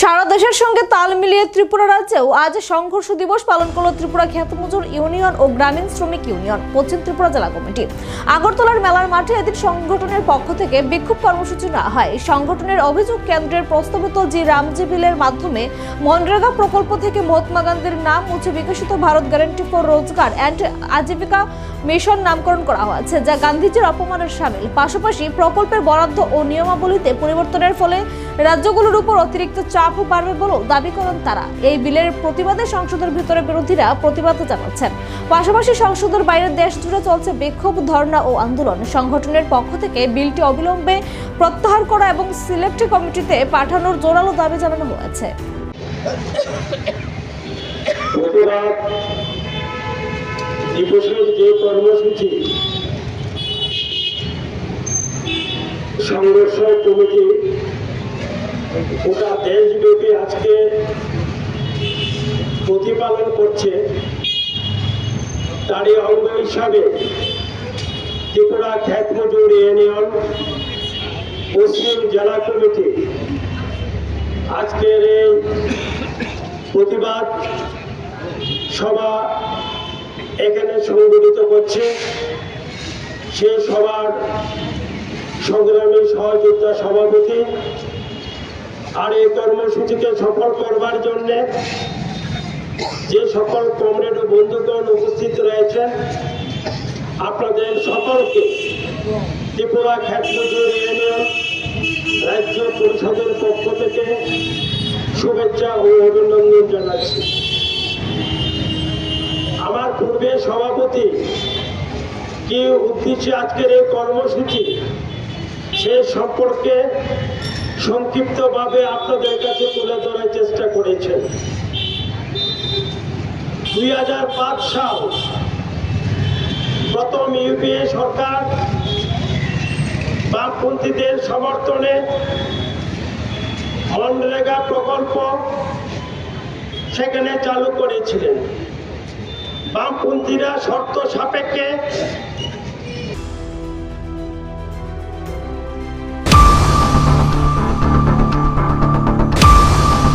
সারা দেশের সঙ্গে তাল মিলিয়ে ত্রিপুরা রাজ্যেও আজ সংঘর্ষ দিবস পালন করল ত্রিপুরা খ্যাতমজুর ইউনিয়ন ও গ্রামীণ শ্রমিক ইউনিয়ন, পশ্চিম ত্রিপুরা জেলা কমিটি। আগরতলার মেলার মাঠে এদিন সংগঠনের পক্ষ থেকে বিক্ষোভ কর্মসূচি নেওয়া হয়। সংগঠনের অভিযোগ কেন্দ্রের প্রস্তাবিত জি রামজি বিলের মাধ্যমে মনরেগা প্রকল্প থেকে মহাত্মা গান্ধীর নাম মুছে Viksit Bharat guarantee for Rozgar and Ajeevika mission নামকরণ করা হয়েছে, যা গান্ধীজির অপমানের সামিল। পাশাপাশি প্রকল্পের বরাদ্দ ও নিয়মাবলীতে পরিবর্তনের ফলে রাজ্যগুলোর উপর অতিরিক্ত চাপও বাড়বে বলেও দাবি করেন তারা। এই বিলের প্রতিবাদে সংসদের ভিতরে বিরোধীরা প্রতিবাদ জানাচ্ছেন। পাশাপাশি সংসদের বাইরে দেশ জুড়ে চলছে বিক্ষোভ, ধর্ণা ও আন্দোলন। সংগঠনের পক্ষ থেকে বিলটি অবিলম্বে প্রত্যাহার করা এবং সিলেক্ট কমিটিতে পাঠানোর জোরালো দাবি জানানো হয়েছে। সংঘর্ষ কমিটি গোটা দেশব্যাপী আজকে প্রতিপালন করছে তারই অঙ্গ হিসাবে ত্রিপুরা খ্যাত মজুর ইউনিয়ন পশ্চিম জেলা কমিটি আজকের এই প্রতিবাদ সভা এখানে সংগঠিত করছে। সেই সভার সংগ্রামী সহযোদ্ধা সভাপতি আর এই কর্মসূচিকে সফল করবার জন্যে যে সকল কমরেড ও বন্ধুগণ উপস্থিত রয়েছেন আপনাদের সকলকে ত্রিপুরা খ্যাতমজুর ইউনিয়ন রাজ্য পরিষদের পক্ষ থেকে শুভেচ্ছা ও অভিনন্দন জানাচ্ছি। আমার পূর্বে সভাপতি কি উদ্দেশ্যে আজকের এই কর্মসূচি সে সম্পর্কে সংক্ষিপ্তভাবে আপনাদের কাছে তুলে ধরার চেষ্টা করেছেন। দুই হাজার পাঁচ সাল প্রথম ইউপিএ সরকার বামপন্থীদের সমর্থনে মনরেগা প্রকল্প সেখানে চালু করেছিলেন। বামপন্থীরা শর্ত সাপেক্ষে